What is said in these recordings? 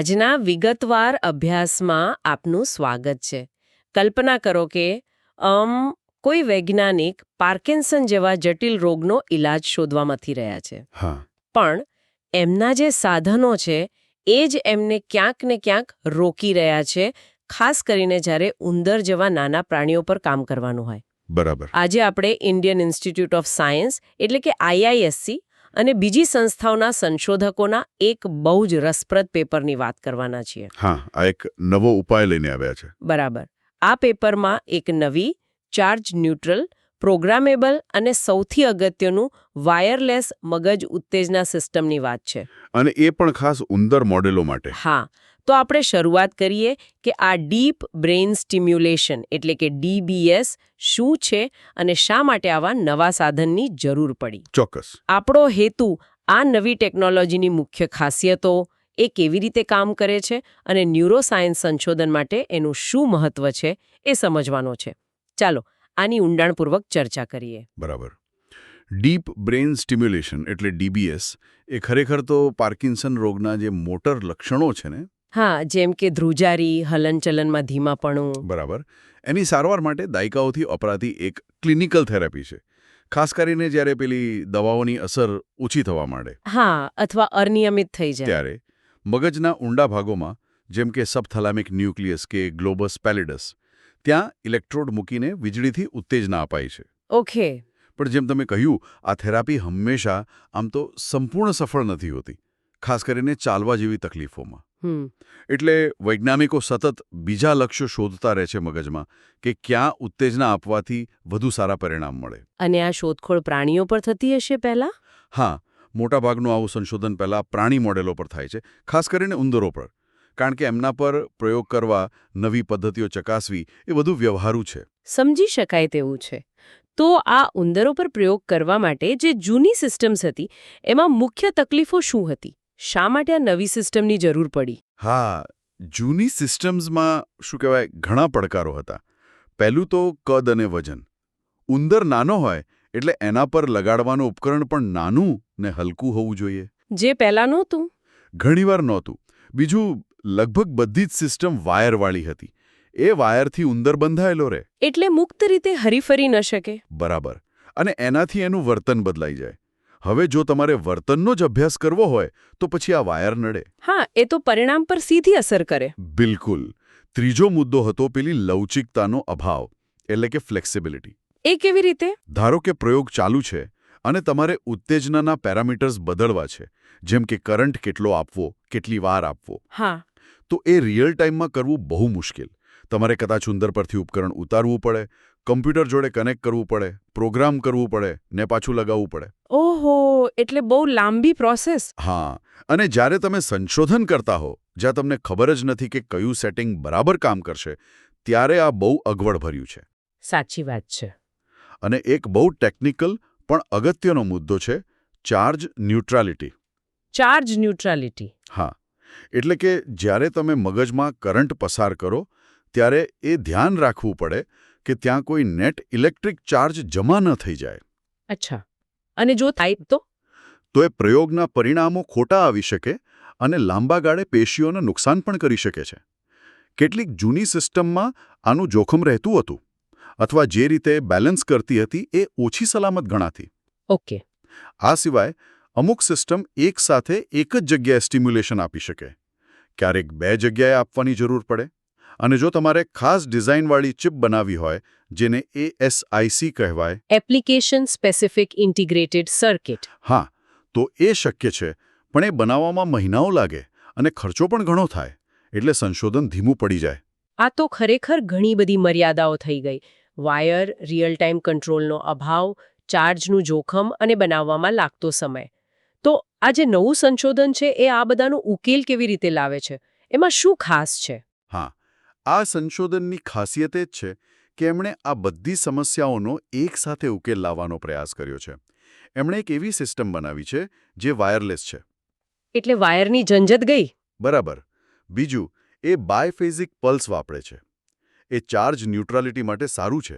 આજના વિગતવાર અભ્યાસમાં આપનું સ્વાગત છે. કલ્પના કરો કે અમ કોઈ વૈજ્ઞાનિક પાર્કિન્સન જેવા જટિલ રોગનો ઇલાજ શોધવામાંથી રહ્યા છે. પણ એમના જે સાધનો છે એ જ એમને ક્યાંક ને ક્યાંક રોકી રહ્યા છે ખાસ કરીને જ્યારે ઉંદર જેવા નાના પ્રાણીઓ પર કામ કરવાનું હોય. બરાબર. આજે આપણે ઇન્ડિયન ઇન્સ્ટિટ્યૂટ ઓફ સાયન્સ એટલે કે આઈઆઈએસસી અને બીજી સંસ્થાઓના સંશોધકોના એક બહુ જ રસપ્રદ પેપરની વાત કરવાના છીએ. હા આ એક નવો ઉપાય લઈને આવ્યા છે. બરાબર. આ પેપરમાં એક નવી ચાર્જ ન્યુટ્રલ પ્રોગ્રામેબલ અને સૌથી અગત્યનું વાયરલેસ મગજ ઉત્તેજના સિસ્ટમની વાત છે. અને એ પણ ખાસ ઉંદર મોડેલો માટે. હા તો આપણે શરૂઆત કરીએ કે આ ડીપ બ્રેઇન સ્ટિમ્યુલેશન એટલે કે ડીબીએસ શું છે અને શા માટે આવા નવા સાધનની જરૂર પડી? ચોક્કસ. આપણો હેતુ આ નવી ટેકનોલોજીની મુખ્ય ખાસિયતો એ કેવી રીતે કામ કરે છે અને ન્યુરોસાયન્સ સંશોધન માટે એનું શું મહત્વ છે એ સમજવાનો છે. ચાલો આની ઊંડાણપૂર્વક ચર્ચા કરીએ. બરાબર. ડીપ બ્રેઇન સ્ટિમ્યુલેશન એટલે ડીબીએસ એ ખરેખર તો પાર્કિન્સન રોગના જે મોટર લક્ષણો છે ને હા જેમ કે ધ્રુજારી હલનચલનમાં ધીમાપણું. બરાબર. એની સારવાર માટે દાયકાઓથી અપરાધી એક ક્લિનિકલ થેરાપી છે. ખાસ કરીને જ્યારે પેલી દવાઓની અસર ઓછી થવા માંડે. હા અથવા અનિયમિત થઈ જાય. ત્યારે મગજના ઊંડા ભાગોમાં જેમ કે સબથલામિક ન્યુક્લિયસ કે ગ્લોબસ પેલિડસ ત્યાં ઇલેક્ટ્રોડ મૂકીને વીજળીથી ઉત્તેજના અપાય છે. ઓકે. પણ જેમ તમે કહ્યું આ થેરાપી હંમેશા આમ તો સંપૂર્ણ સફળ નથી હોતી. ખાસ કરીને ચાલવા જેવી તકલીફોમાં. એટલે વૈજ્ઞાનિકો સતત બીજા લક્ષ્યો શોધતા રહે છે મગજમાં કે ક્યાં ઉત્તેજના આપવાથી વધુ સારા પરિણામ મળે. અને આ શોધખોળ પ્રાણીઓ પર થતી હશે પહેલા? હા મોટાભાગનું આવું સંશોધન પહેલાં પ્રાણી મોડેલો પર થાય છે ખાસ કરીને ઉંદરો પર. કારણ કે એમના પર પ્રયોગ કરવા નવી પદ્ધતિઓ ચકાસવી એ વધુ વ્યવહારુ છે. સમજી શકાય તેવું છે. તો આ ઉંદરો પર પ્રયોગ કરવા માટે જે જૂની સિસ્ટમ્સ હતી એમાં મુખ્ય તકલીફો શું હતી? શા માટે આ નવી સિસ્ટમની જરૂર પડી? હા જૂની સિસ્ટમ્સમાં શું કહેવાય ઘણા પડકારો હતા. પહેલું તો કદ અને વજન. ઉંદર નાનો હોય એટલે એના પર લગાડવાનું ઉપકરણ પણ નાનું ને હલકું હોવું જોઈએ. જે પહેલા નહોતું. ઘણીવાર નહોતું. બીજું લગભગ બધી જ સિસ્ટમ વાયરવાળી હતી. એ વાયરથી ઉંદર બંધાયેલો રહે. એટલે મુક્ત રીતે હરીફરી ન શકે. બરાબર. અને એનાથી એનું વર્તન બદલાઈ જાય. હવે જો તમારે વર્તનનો જ અભ્યાસ કરવો હોય તો પછી આ વાયર નડે. હા એ તો પરિણામ પર સીધી અસર કરે. બિલકુલ. ત્રીજો મુદ્દો હતો પેલી લવચિકતાનો અભાવ એટલે કે ફ્લેક્સિબિલિટી. એ કેવી રીતે? ધારો કે પ્રયોગ ચાલુ છે અને તમારે ઉત્તેજનાના પેરામીટર્સ બદલવા છે જેમ કે કરંટ કેટલો આપવો કેટલી વાર આપવો. હા. તો એ રિયલ ટાઈમમાં કરવું બહુ મુશ્કેલ. તમારે કદાચ ઉંદર પરથી ઉપકરણ ઉતારવું પડે કમ્પ્યુટર જોડે કનેક્ટ કરવું પડે પ્રોગ્રામ કરવું પડે ને પાછું લગાવવું પડે. ઓહો એટલે બહુ લાંબી પ્રોસેસ. હા અને જ્યારે તમે સંશોધન કરતા હો જ્યાં તમને ખબર જ નથી કે કયું સેટિંગ બરાબર કામ કરશે ત્યારે આ બહુ અગવડભર્યું છે. સાચી વાત છે. અને એક બહુ ટેકનિકલ પણ અગત્યનો મુદ્દો છે ચાર્જ ન્યુટ્રાલિટી. Charge neutrality. હા એટલે કે જ્યારે તમે મગજમાં કરંટ પસાર કરો ત્યારે એ ધ્યાન રાખવું પડે કે ત્યાં કોઈ નેટ ઇલેક્ટ્રિક ચાર્જ જમા ન થઈ જાય. અચ્છા. અને જો થાય તો? તો એ પ્રયોગના પરિણામો ખોટા આવી શકે અને લાંબા ગાળે પેશીઓને નુકસાન પણ કરી શકે છે. કેટલીક જૂની સિસ્ટમમાં આનું જોખમ રહેતું હતું અથવા જે રીતે બેલેન્સ કરતી હતી એ ઓછી સલામત ગણાતી. ઓકે. આ સિવાય અમુક સિસ્ટમ એક સાથે એક જ જગ્યાએ સ્ટિમ્યુલેશન આપી શકે. ક્યારેક બે જગ્યાએ આપવાની જરૂર પડે. અને જો તમારે ખાસ ડિઝાઇનવાળી ચિપ બનાવવી હોય જેને એએસઆઈસી કહેવાય. એપ્લિકેશન સ્પેસિફિક ઇન્ટિગ્રેટેડ સર્કિટ હા તો એ શક્ય છે પણ એ બનાવવામાં મહિનાઓ લાગે અને ખર્ચો પણ ઘણો થાય એટલે સંશોધન ધીમું પડી જાય. આ તો ખરેખર ઘણી બધી મર્યાદાઓ થઈ ગઈ. વાયર રિયલ ટાઈમ કંટ્રોલનો અભાવ ચાર્જનું જોખમ અને બનાવવામાં લાગતો સમય. તો આ જે નવું સંશોધન છે એ આ બધાનો ઉકેલ કેવી રીતે લાવે છે? એમાં શું ખાસ છે? આ સંશોધનની ખાસિયત એ જ છે કે એમણે આ બધી સમસ્યાઓનો એકસાથે ઉકેલ લાવવાનો પ્રયાસ કર્યો છે. એમણે એક એવી સિસ્ટમ બનાવી છે જે વાયરલેસ છે. એટલે વાયરની ઝંઝટ ગઈ? બરાબર. બીજું એ બાયફેઝિક પલ્સ વાપરે છે. એ ચાર્જ ન્યુટ્રાલિટી માટે સારું છે.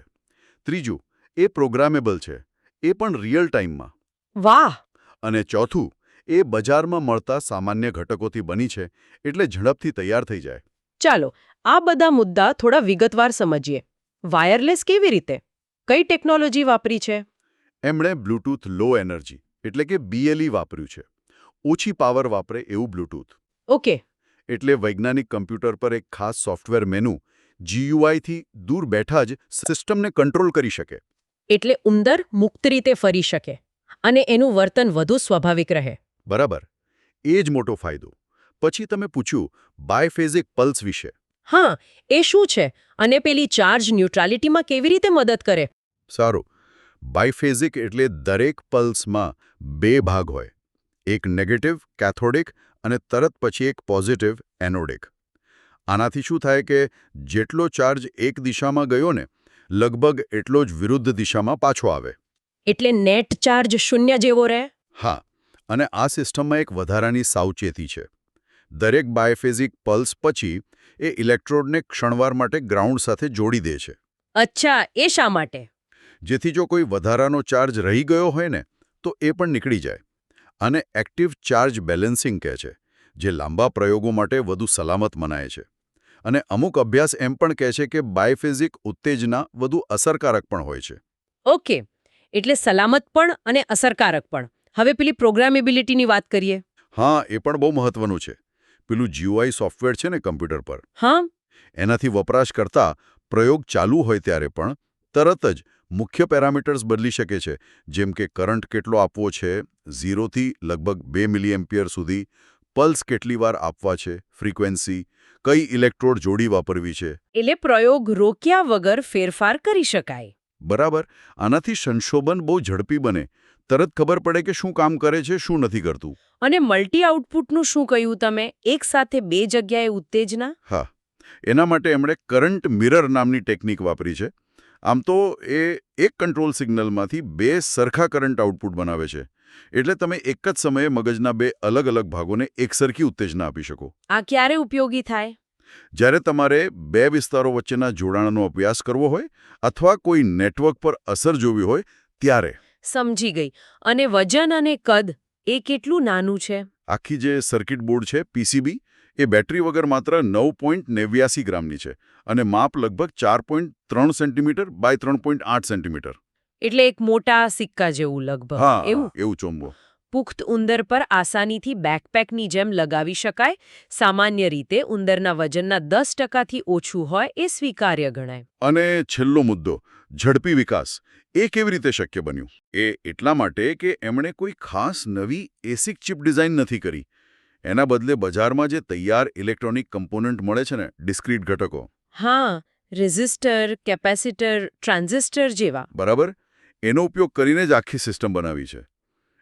ત્રીજું એ પ્રોગ્રામેબલ છે. એ પણ રિયલ ટાઈમમાં. વાહ! અને ચોથું એ બજારમાં મળતા સામાન્ય ઘટકોથી બની છે એટલે ઝડપથી તૈયાર થઈ જાય. ચાલો આ બધા મુદ્દા થોડા વિગતવાર સમજીએ. વાયરલેસ કેવી રીતે? કઈ ટેકનોલોજી વાપરી છે? એમણે બ્લૂટૂથ લો એનર્જી એટલે કે બીએલઈ વાપર્યું છે. ઓછી પાવર વાપરે એવું બ્લૂટૂથ. ઓકે. એટલે વૈજ્ઞાનિક કમ્પ્યુટર પર એક ખાસ સોફ્ટવેર મેનુ જીયુઆઈથી દૂર બેઠા જ સિસ્ટમને કંટ્રોલ કરી શકે. એટલે ઉંદર મુક્ત રીતે ફરી શકે અને એનું વર્તન વધુ સ્વાભાવિક રહે. બરાબર. એ જ મોટો ફાયદો. પછી તમે પૂછ્યું બાયફેઝિક પલ્સ વિશે. હા એ શું છે? અને પેલી ચાર્જ ન્યુટ્રાલિટીમાં કેવી રીતે મદદ કરે? સારું. બાયફેઝિક એટલે દરેક પલ્સમાં બે ભાગ હોય. એક નેગેટિવ કેથોડિક અને તરત પછી એક પોઝિટિવ એનોડિક આનાથી શું થાય કે જેટલો ચાર્જ એક દિશામાં ગયો ને લગભગ એટલો જ વિરુદ્ધ દિશામાં પાછો આવે. એટલે નેટ ચાર્જ શૂન્ય જેવો રહે? હા અને આ સિસ્ટમમાં એક વધારાની સાવચેતી છે. દરેક બાયફેઝિક પલ્સ પછી એ ઇલેક્ટ્રોડને ક્ષણવાર માટે ગ્રાઉન્ડ સાથે જોડી દે છે. અચ્છા એ શા માટે? જેથી જો કોઈ વધારાનો ચાર્જ રહી ગયો હોય ને તો એ પણ નીકળી જાય. આને એક્ટિવ ચાર્જ બેલેન્સિંગ કહે છે જે લાંબા પ્રયોગો માટે વધુ સલામત મનાય છે. અને અમુક અભ્યાસ એમ પણ કહે છે કે બાયફિઝિક ઉત્તેજના વધુ અસરકારક પણ હોય છે. ઓકે એટલે સલામત પણ અને અસરકારક પણ. હવે પેલી પ્રોગ્રામેબિલિટીની વાત કરીએ. હા એ પણ બહુ મહત્વનું છે. પેલું જીઓઆઈ સોફ્ટવેર છે ને કમ્પ્યુટર પર. હા. એનાથી વપરાશ કરતા પ્રયોગ ચાલુ હોય ત્યારે પણ તરત જ મુખ્ય પેરામીટર્સ બદલી શકે છે. જેમ કે કરંટ કેટલો આપવો છે? ઝીરોથી લગભગ બે મિલીએમ્પિયર સુધી પલ્સ કેટલી વાર આપવા છે? ફ્રીક્વન્સી? કઈ ઇલેક્ટ્રોડ જોડી વાપરવી છે? એટલે પ્રયોગ રોક્યા વગર ફેરફાર કરી શકાય. બરાબર. આનાથી સંશોધન બહુ ઝડપી બને. તરત ખબર પડે કે શું કામ કરે છે શું નથી કરતું. અને મલ્ટી આઉટપુટનું શું કહ્યું તમે? એક સાથે બે જગ્યાએ ઉત્તેજના? હા. એના માટે એમણે કરંટ મિરર નામની ટેકનિક વાપરી છે. આમ તો એ એક કંટ્રોલ સિગ્નલમાંથી બે સરખા કરંટ આઉટપુટ બનાવે છે. એટલે તમે એક જ સમયે મગજના બે અલગ અલગ ભાગોને એકસરખી ઉત્તેજના આપી શકો. આ ક્યારે ઉપયોગી થાય? જ્યારે તમારે બે વિસ્તારો વચ્ચેના જોડાણનો અભ્યાસ કરવો હોય અથવા કોઈ નેટવર્ક પર અસર જોવી હોય ત્યારે. સમજી ગઈ. અને વજન અને કદ એ કેટલું નાનું છે? આખી જે સર્કિટ બોર્ડ છે પીસીબી એ બેટરી વગર માત્ર નવ પોઈન્ટ નેવ્યાસી ગ્રામની છે અને માપ લગભગ ચાર પોઈન્ટ ત્રણ સેન્ટીમીટર બાય ત્રણ પોઈન્ટ આઠ સેન્ટીમીટર. એટલે એક મોટા સિક્કા જેવું લગભગ એવું? એવું ચોંબો. પુખ્ત ઉંદર પર આસાનીથી બેકપેકની જેમ લગાવી શકાય. સામાન્ય રીતે ઉંદરના વજનના દસ ટકાથી ઓછું હોય એ સ્વીકાર્ય ગણાય. અને છેલ્લો મુદ્દો ઝડપી વિકાસ. એ કેવી રીતે શક્ય બન્યું? એ એટલા માટે કે એમણે કોઈ ખાસ નવી એસિક ચિપ ડિઝાઇન નથી કરી. એના બદલે બજારમાં જે તૈયાર ઇલેક્ટ્રોનિક કમ્પોનન્ટ મળે છે ને ડિસ્ક્રીટ ઘટકો. હા રેઝિસ્ટર કેપેસિટર ટ્રાન્ઝિસ્ટર જેવા. બરાબર? એનો ઉપયોગ કરીને જ આખી સિસ્ટમ બનાવી છે.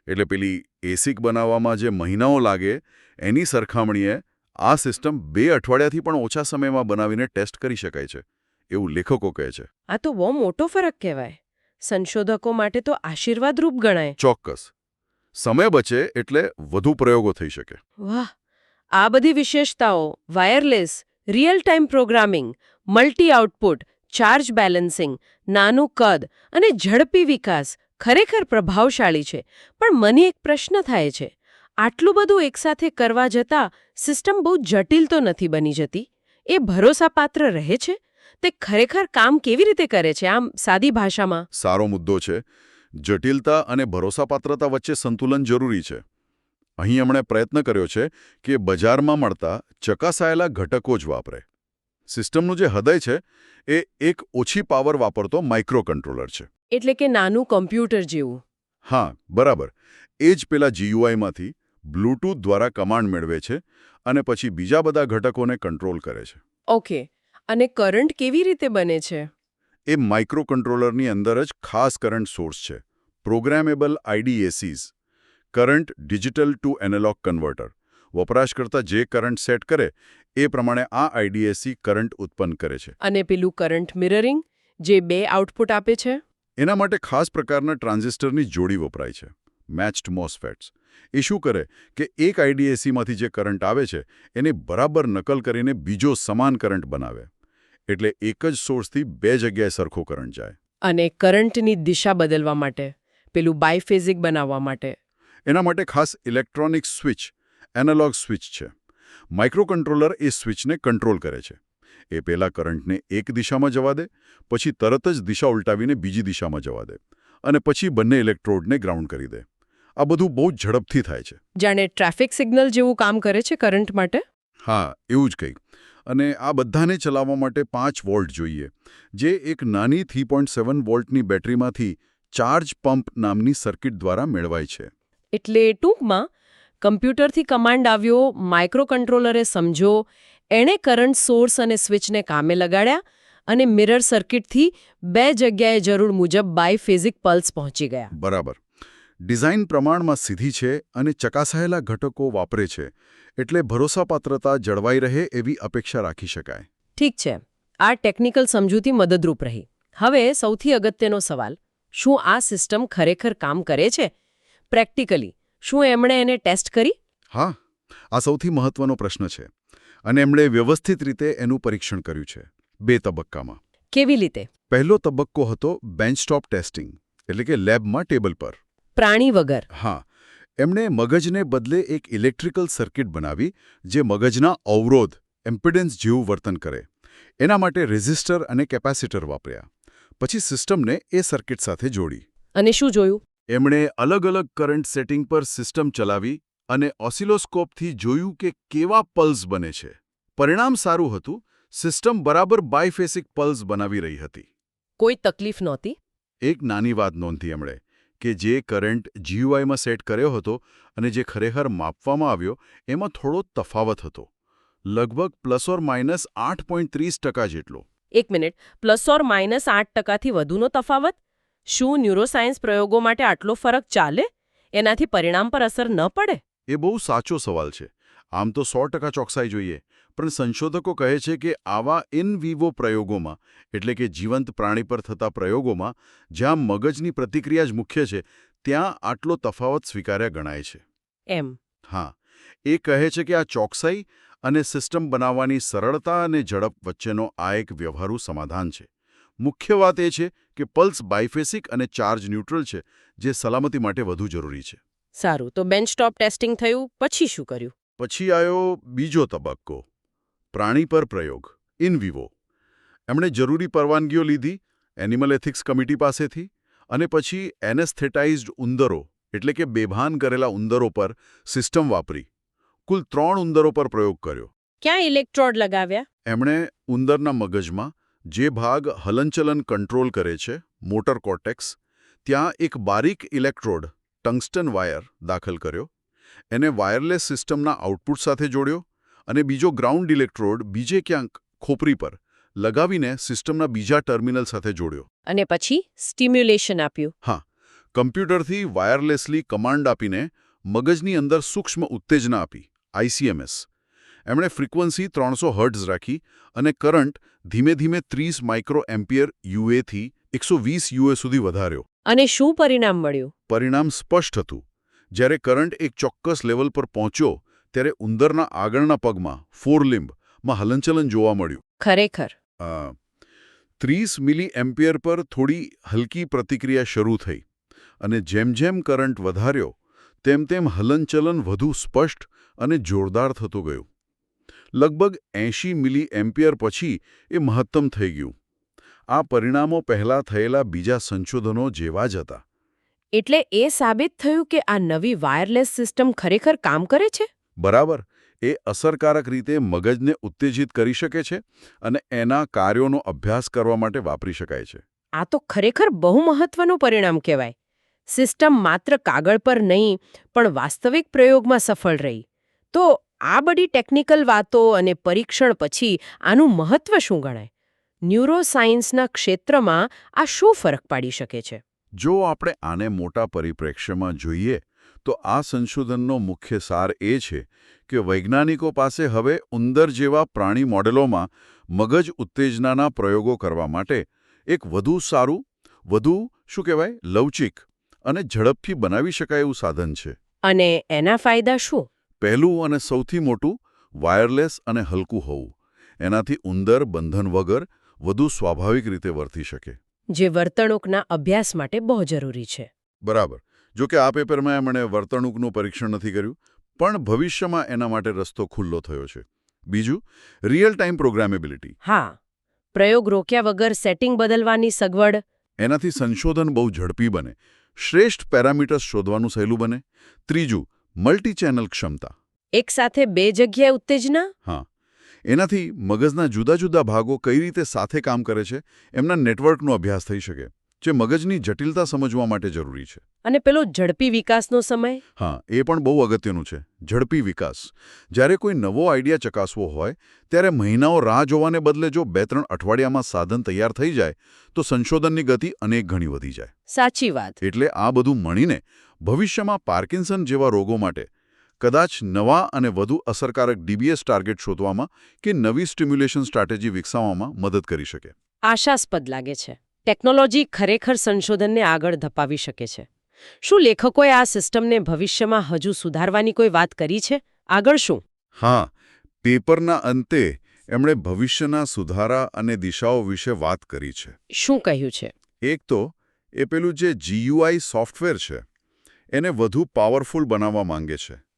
એટલે પેલી એસિક બનાવવામાં જે મહિનાઓ લાગે એની સરખામણીએ આ સિસ્ટમ બે અઠવાડિયાથી પણ ઓછા સમયમાં બનાવીને ટેસ્ટ કરી શકાય છે. એવું લેખકો કહે છે. આ તો બહુ મોટો ફરક કહેવાય. સંશોધકો માટે તો આશીર્વાદરૂપ ગણાય. ચોક્કસ. સમય બચે એટલે વધુ પ્રયોગો થઈ શકે. વાહ! આ બધી વિશેષતાઓ wireless real time programming multi output charge balancing નાનું કદ અને ઝડપી વિકાસ ખરેખર પ્રભાવશાળી છે. પણ મને એક પ્રશ્ન થાય છે આટલું બધું એકસાથે કરવા જતાં સિસ્ટમ બહુ જટિલ તો નથી બની જતી? એ ભરોસાપાત્ર રહે છે? તે ખરેખર કામ કેવી રીતે કરે છે? આમ સાદી ભાષામાં? સારો મુદ્દો છે. જટિલતા અને ભરોસાપાત્રતા વચ્ચે સંતુલન જરૂરી છે. અહીં એમણે પ્રયત્ન કર્યો છે કે બજારમાં મળતા ચકાસાયેલા ઘટકો જ વાપરે. સિસ્ટમનું જે હૃદય છે એ એક ઓછી પાવર વાપરતો માઇક્રો કંટ્રોલર છે. એટલે કે નાનું કમ્પ્યુટર જેવું. હા બરાબર. એ જ પેલા જીયુઆઈમાંથી બ્લૂટૂથ દ્વારા કમાન્ડ મેળવે છે અને પછી બીજા બધા ઘટકોને કંટ્રોલ કરે છે. ઓકે. અને કરંટ કેવી રીતે બને છે? એ માઇક્રો કંટ્રોલરની અંદર જ ખાસ કરંટ સોર્સ છે. Programmable IDACs current digital to analog converter. વપરાશકર્તા જે કરંટ સેટ કરે એ પ્રમાણે આ આઈડીએસી કરંટ ઉત્પન્ન કરે છે. અને પેલું કરંટ મિરરિંગ જે બે આઉટપુટ આપે છે? એના માટે ખાસ પ્રકારના ટ્રાન્ઝિસ્ટરની જોડી વપરાય છે. મેચ્ડ મોસ્ફેટ્સ એ શું કરે કે એક આઈડીએસીમાંથી જે કરંટ આવે છે એને બરાબર નકલ કરીને બીજો સમાન કરંટ બનાવે. એટલે એક જ સોર્સથી બે જગ્યાએ સરખો કરંટ જાય. અને કરંટની દિશા બદલવા માટે પેલું બાયફેઝિક બનાવવા માટે. એના માટે ખાસ ઇલેક્ટ્રોનિક સ્વિચ એનાલોગ સ્વિચ છે. માઇક્રોકન્ટ્રોલર એ સ્વિચને કંટ્રોલ કરે છે. એ પહેલાં કરંટને એક દિશામાં જવા દે પછી તરત જ દિશા ઉલટાવીને બીજી દિશામાં જવા દે. અને પછી બંને ઇલેક્ટ્રોડને ગ્રાઉન્ડ કરી દે. આ બધું બહુ જ ઝડપથી થાય છે. જાણે ટ્રાફિક સિગ્નલ જેવું કામ કરે છે કરંટ માટે? હા એવું જ કંઈક. અને આ બધાને ચલાવવા માટે પાંચ વોલ્ટ જોઈએ. જે એક નાની થ્રી પોઈન્ટ સેવન વોલ્ટની બેટરીમાંથી ચાર્જ પંપ નામની સર્કિટ દ્વારા મેળવાય છે. એટલે ટૂંકમાં કમ્પ્યુટરથી કમાન્ડ આવ્યો માઇક્રોકન્ટ્રોલરે સમજો એણે કરંટ સોર્સ અને સ્વિચને કામે લગાડ્યા અને મિરર સર્કિટથી બે જગ્યાએ જરૂર મુજબ બાય ફેઝિક પલ્સ પહોંચી ગયા. બરાબર. ડિઝાઇન પ્રમાણમાં સીધી છે અને ચકાસાયેલા ઘટકો વાપરે છે એટલે ભરોસાપાત્રતા જળવાઈ રહે એવી અપેક્ષા રાખી શકાય. ઠીક છે. આ ટેકનિકલ સમજૂતી મદદરૂપ રહી. હવે સૌથી અગત્યનો સવાલ શું આ સિસ્ટમ ખરેખર કામ કરે છે? પ્રેક્ટિકલી શું એમણે એને ટેસ્ટ કરી? હા આ સૌથી મહત્વનો પ્રશ્ન છે અને એમણે વ્યવસ્થિત રીતે એનું પરીક્ષણ કર્યું છે બે તબક્કામાં. કેવી રીતે? પહેલો તબક્કો હતો બેન્ચટોપ ટેસ્ટિંગ એટલે કે લેબમાં ટેબલ પર. પ્રાણી વગર. હા એમણે મગજને બદલે એક ઇલેક્ટ્રિકલ સર્કિટ બનાવી જે મગજના અવરોધ એમ્પિડન્સ જેવું વર્તન કરે. એના માટે રેઝિસ્ટર અને કેપેસિટર વાપર્યા. પછી સિસ્ટમને એ સર્કિટ સાથે જોડી. અને શું જોયું? એમણે અલગ અલગ કરંટ સેટિંગ પર સિસ્ટમ ચલાવી અને ઓસિલોસ્કોપથી જોયું કે કેવા પલ્સ બને છે. પરિણામ સારું હતું સિસ્ટમ બરાબર બાયફેસિક પલ્સ બનાવી રહી હતી. કોઈ તકલીફ નહોતી? એક નાની વાત નોંધી એમણે. કે જે કરંટ જીયુઆઈમાં સેટ કર્યો હતો અને જે ખરેખર માપવામાં આવ્યો એમાં થોડો તફાવત હતો. લગભગ પ્લસ ઓર માઇનસ આઠ પોઈન્ટ ત્રીસ ટકા જેટલો. એક મિનિટ. પ્લસ ઓર માઇનસ આઠ ટકાથી વધુનો તફાવત? શું ન્યુરોસાયન્સ પ્રયોગો માટે આટલો ફરક ચાલે? એનાથી પરિણામ પર અસર ન પડે? એ બહુ સાચો સવાલ છે. આમ તો સો ટકા ચોકસાઈ જોઈએ. પણ સંશોધકો કહે છે કે આવા ઇન વિવો પ્રયોગોમાં એટલે કે જીવંત પ્રાણી પર થતા પ્રયોગોમાં જ્યાં મગજની પ્રતિક્રિયા જ મુખ્ય છે ત્યાં આટલો તફાવત સ્વીકાર્ય ગણાય છે. એમ. હા. એ કહે છે કે આ ચોકસાઈ અને સિસ્ટમ બનાવવાની સરળતા અને ઝડપ વચ્ચેનો આ એક વ્યવહારુ સમાધાન છે. મુખ્ય વાત એ છે કે પલ્સ બાયફેસિક અને ચાર્જ ન્યુટ્રલ છે જે સલામતી માટે વધુ જરૂરી છે. સારું. તો બેન્ચટોપ ટેસ્ટિંગ થયું પછી શું કર્યું? પછી આવ્યો બીજો તબક્કો પ્રાણી પર પ્રયોગ ઇન વિવો એમણે જરૂરી પરવાનગીઓ લીધી એનિમલ એથિક્સ કમિટી પાસેથી અને પછી એનેસ્થેટાઇઝ્ડ ઉંદરો એટલે કે બેભાન કરેલા ઉંદરો પર સિસ્ટમ વાપરી. કુલ ત્રણ ઉંદરો પર પ્રયોગ કર્યો. ક્યાં ઇલેક્ટ્રોડ લગાવ્યા? એમણે ઉંદરના મગજમાં જે ભાગ હલનચલન કંટ્રોલ કરે છે મોટર કોર્ટેક્સ ત્યાં એક બારીક ઇલેક્ટ્રોડ ટંગસ્ટન વાયર દાખલ કર્યો. એને વાયરલેસ સિસ્ટમના આઉટપુટ સાથે જોડ્યો અને બીજો ગ્રાઉન્ડ ઇલેક્ટ્રોડ બીજે ક્યાંક ખોપરી પર લગાવીને સિસ્ટમના બીજા ટર્મિનલ સાથે જોડ્યો. અને પછી સ્ટિમ્યુલેશન આપ્યું. હા કમ્પ્યુટરથી વાયરલેસલી કમાન્ડ આપીને મગજની અંદર સૂક્ષ્મ ઉત્તેજના આપી આઈસીએમએસ એમણે ફ્રીક્વન્સી ત્રણસો હર્ટ્ઝ રાખી અને કરંટ ધીમે ધીમે ત્રીસ માઇક્રો એમ્પિયર યુએથી એકસો વીસ યુએ સુધી વધાર્યો. અને શું પરિણામ મળ્યું? પરિણામ સ્પષ્ટ હતું. જ્યારે કરંટ એક ચોક્કસ લેવલ પર પહોંચ્યો ત્યારે ઉંદરના આગળના પગમાં ફોરલિમ્બમાં હલનચલન જોવા મળ્યું. ખરેખર. ત્રીસ મિલી એમ્પિયર પર થોડી હલકી પ્રતિક્રિયા શરૂ થઈ અને જેમ જેમ કરંટ વધાર્યો તેમ તેમ હલનચલન વધુ સ્પષ્ટ અને જોરદાર થતું ગયું. લગભગ એંશી મિલી એમ્પિયર પછી એ મહત્તમ થઈ ગયું. આ પરિણામો પહેલાં થયેલા બીજા સંશોધનો જેવા જ હતા. એટલે એ સાબિત થયું કે આ નવી વાયરલેસ સિસ્ટમ ખરેખર કામ કરે છે? બરાબર. એ અસરકારક રીતે મગજને ઉત્તેજિત કરી શકે છે અને એના કાર્યોનો અભ્યાસ કરવા માટે વાપરી શકાય છે. આ તો ખરેખર બહુ મહત્વનું પરિણામ કહેવાય. સિસ્ટમ માત્ર કાગળ પર નહીં પણ વાસ્તવિક પ્રયોગમાં સફળ રહી. તો આ બધી ટેકનિકલ વાતો અને પરીક્ષણ પછી આનું મહત્વ શું ગણાય? ન્યુરોસાયન્સના ક્ષેત્રમાં આ શું ફરક પાડી શકે છે? જો આપણે આને મોટા પરિપ્રેક્ષ્યમાં જોઈએ તો આ સંશોધનનો મુખ્ય સાર એ છે કે વૈજ્ઞાનિકો પાસે હવે ઉંદર જેવા પ્રાણી મોડેલોમાં મગજ ઉત્તેજનાના પ્રયોગો કરવા માટે એક વધુ સારું વધુ શું કહેવાય લવચિક અને ઝડપથી બનાવી શકાય એવું સાધન છે. અને એના ફાયદા શું? પહેલું અને સૌથી મોટું વાયરલેસ અને હલકું હોવું. એનાથી ઉંદર બંધન વગર વધુ સ્વાભાવિક રીતે વર્તી શકે. જે વર્તણૂકના અભ્યાસ માટે બહુ જરૂરી છે. બરાબર. જો કે આ પેપરમાં એમણે વર્તણૂકનું પરીક્ષણ નથી કર્યું પણ ભવિષ્યમાં એના માટે રસ્તો ખુલ્લો થયો છે. બીજું રિયલ ટાઈમ પ્રોગ્રામેબિલિટી હા પ્રયોગ રોક્યા વગર સેટિંગ બદલવાની સગવડ. એનાથી સંશોધન બહુ ઝડપી બને. શ્રેષ્ઠ પેરામીટર્સ શોધવાનું સહેલું બને. ત્રીજું મલ્ટી ચેનલ ક્ષમતા એકસાથે બે જગ્યાએ ઉત્તેજના? હા. એનાથી મગજના જુદા જુદા ભાગો કઈ રીતે સાથે કામ કરે છે એમના નેટવર્કનો અભ્યાસ થઈ શકે જે મગજની જટિલતા સમજવા માટે જરૂરી છે. અને પેલો ઝડપી વિકાસનો સમય? હા એ પણ બહુ અગત્યનું છે ઝડપી વિકાસ. જ્યારે કોઈ નવો આઈડિયા ચકાસવો હોય ત્યારે મહિનાઓ રાહ જોવાને બદલે જો બે ત્રણ અઠવાડિયામાં સાધન તૈયાર થઈ જાય તો સંશોધનની ગતિ અનેક ગણી વધી જાય. સાચી વાત. એટલે આ બધું મળીને ભવિષ્યમાં પાર્કિન્સન જેવા રોગો માટે કદાચ નવા અને વધુ અસરકારક ડીબીએસ ટાર્ગેટ શોધવામાં કે નવી સ્ટિમ્યુલેશન સ્ટ્રેટેજી વિકસાવવામાં મદદ કરી શકે. આશાસ્પદ લાગે છે. ટેકનોલોજી ખરેખર સંશોધનને આગળ ધપાવી શકે છે. શું લેખકોએ આ સિસ્ટમને ભવિષ્યમાં હજુ સુધારવાની કોઈ વાત કરી છે? આગળ શું? હા પેપરના અંતે એમણે ભવિષ્યના સુધારા અને દિશાઓ વિશે વાત કરી છે. શું કહ્યું છે? એક તો એ પેલું જે જીયુઆઈ સોફ્ટવેર છે એને વધુ પાવરફુલ બનાવવા માંગે છે.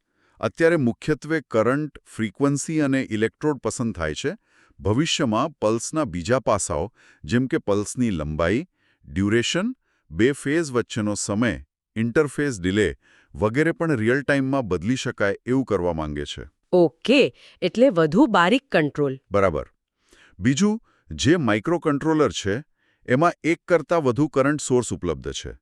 અત્યારે મુખ્યત્વે કરંટ ફ્રીક્વન્સી અને ઇલેક્ટ્રોડ પસંદ થાય છે. ભવિષ્યમાં પલ્સના બીજા પાસાઓ જેમ કે પલ્સની લંબાઈ ડ્યુરેશન બે ફેઝ વચ્ચેનો સમય ઇન્ટરફેસ ડિલે વગેરે પણ રિયલ ટાઈમમાં બદલી શકાય એવું કરવા માંગે છે. ઓકે એટલે વધુ બારીક કંટ્રોલ. બરાબર. બીજું જે માઇક્રોકન્ટ્રોલર છે એમાં એક કરતાં વધુ કરંટ સોર્સ ઉપલબ્ધ છે.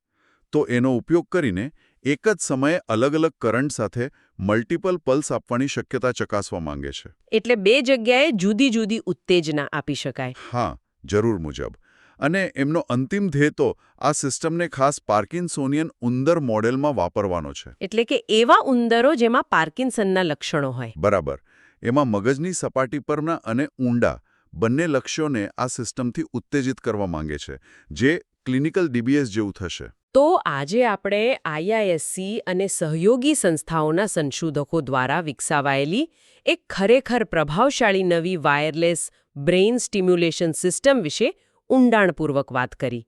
તો એનો ઉપયોગ કરીને એક જ સમયે અલગ અલગ કરંટ સાથે મલ્ટિપલ પલ્સ આપવાની શક્યતા ચકાસવા માંગે છે. એટલે બે જગ્યાએ જુદી જુદી ઉત્તેજના આપી શકાય. હા જરૂર મુજબ. અને એમનો અંતિમ ધ્યેય તો આ સિસ્ટમને ખાસ પાર્કિન્સોનિયન ઉંદર મોડેલમાં વાપરવાનો છે. એટલે કે એવા ઉંદરો જેમાં પાર્કિન્સનના લક્ષણો હોય. બરાબર. એમાં મગજની સપાટી પરના અને ઊંડા બંને લક્ષ્યોને આ સિસ્ટમથી ઉત્તેજિત કરવા માંગે છે જે ક્લિનિકલ ડીબીએસ જેવું થશે. તો આજે આપણે આઈઆઈએસસી અને સહયોગી સંસ્થાઓના સંશોધકો દ્વારા વિકસાવાયેલી એક ખરેખર પ્રભાવશાળી નવી વાયરલેસ બ્રેઇન સ્ટિમ્યુલેશન સિસ્ટમ વિશે ઊંડાણપૂર્વક વાત કરી.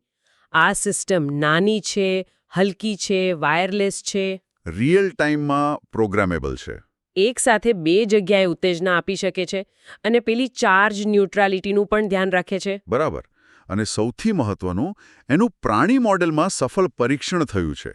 આ સિસ્ટમ નાની છે હલકી છે વાયરલેસ છે. રિયલ ટાઈમમાં પ્રોગ્રામેબલ છે. એક સાથે બે જગ્યાએ ઉત્તેજના આપી શકે છે અને પેલી ચાર્જ ન્યુટ્રાલિટીનું પણ ધ્યાન રાખે છે. બરાબર. અને સૌથી મહત્વનું એનું પ્રાણી મોડેલમાં સફળ પરીક્ષણ થયું છે.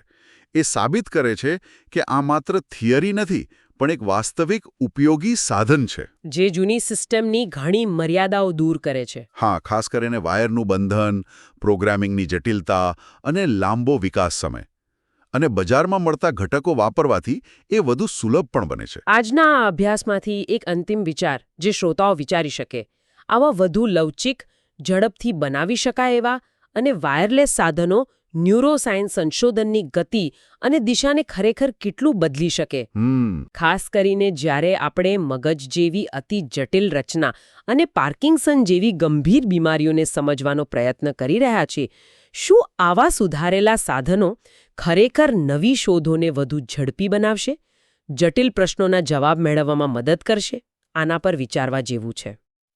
એ સાબિત કરે છે કે આ માત્ર થિયરી નથી પણ એક વાસ્તવિક ઉપયોગી સાધન છે. જે જૂની સિસ્ટમની ઘણી મર્યાદાઓ દૂર કરે છે. હા ખાસ કરીને વાયરનું બંધન પ્રોગ્રામિંગની જટિલતા અને લાંબો વિકાસ સમય. અને બજારમાં મળતા ઘટકો વાપરવાથી એ વધુ સુલભ પણ બને છે. આજના આ અભ્યાસમાંથી એક અંતિમ વિચાર જે શ્રોતાઓ વિચારી શકે. આવા વધુ લવચિક ઝડપથી બનાવી શકાય એવા અને વાયરલેસ સાધનો ન્યુરોસાયન્સ સંશોધનની ગતિ અને દિશાને ખરેખર કેટલું બદલી શકે. ખાસ કરીને જ્યારે આપણે મગજ જેવી અતિ જટિલ રચના અને પાર્કિન્સન જેવી ગંભીર બીમારીઓને સમજવાનો પ્રયત્ન કરી રહ્યા છીએ શું આવા સુધારેલા સાધનો ખરેખર નવી શોધોને વધુ ઝડપી બનાવશે? જટિલ પ્રશ્નોના જવાબ મેળવવામાં મદદ કરશે? આના પર વિચારવા જેવું છે.